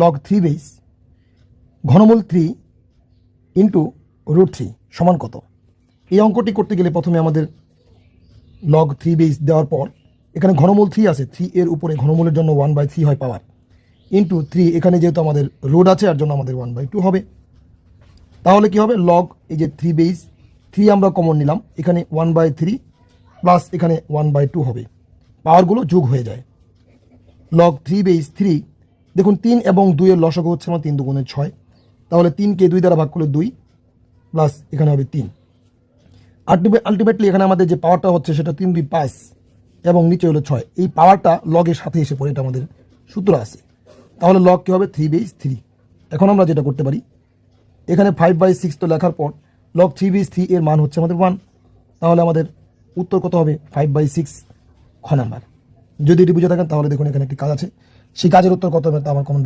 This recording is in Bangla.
লগ থ্রি বেস ঘনমূল থ্রি ইন্টু রুট থ্রি সমান কত? এই অঙ্কটি করতে গেলে প্রথমে আমাদের লগ থ্রি বেস দেওয়ার পর এখানে ঘনমূল থ্রি আছে থ্রি এর উপরে ঘনমূলের জন্য ওয়ান বাই থ্রি হয় পাওয়ার ইন্টু থ্রি এখানে যেহেতু আমাদের রোড আছে আর জন্য আমাদের ওয়ান বাই টু হবে। তাহলে কি হবে? লগ এই যে থ্রি বেস থ্রি আমরা কমন নিলাম, এখানে ওয়ান বাই থ্রি প্লাস এখানে ওয়ান বাই টু হবে। পাওয়ারগুলো যোগ হয়ে যায়। লগ থ্রি বেস থ্রি দেখুন, তিন এবং দুইয়ের লসক হচ্ছে আমার তিন দুগুণে ছয়। তাহলে তিনকে দুই দ্বারা ভাগ করলে দুই প্লাস এখানে হবে তিন। আলটিমেট আলটিমেটলি এখানে আমাদের যে পাওয়ারটা হচ্ছে সেটা তিন দুই পাঁচ এবং নিচে হলো ছয়। এই পাওয়ারটা লগের সাথে এসে পড়ে, এটা আমাদের সূত্র আছে। তাহলে লগ কী হবে? থ্রি বেস থ্রি এখন আমরা যেটা করতে পারি, এখানে ফাইভ বাই সিক্স তো লেখার পর লগ থ্রি বেস থ্রি এর মান হচ্ছে আমাদের ওয়ান তাহলে আমাদের উত্তর কত হবে? ফাইভ বাই সিক্স খ নাম্বার যদি এটি বুঝে থাকেন, তাহলে দেখুন এখানে একটি কাজ আছে। সেই কাজের উত্তর কত আমার কমেন্ট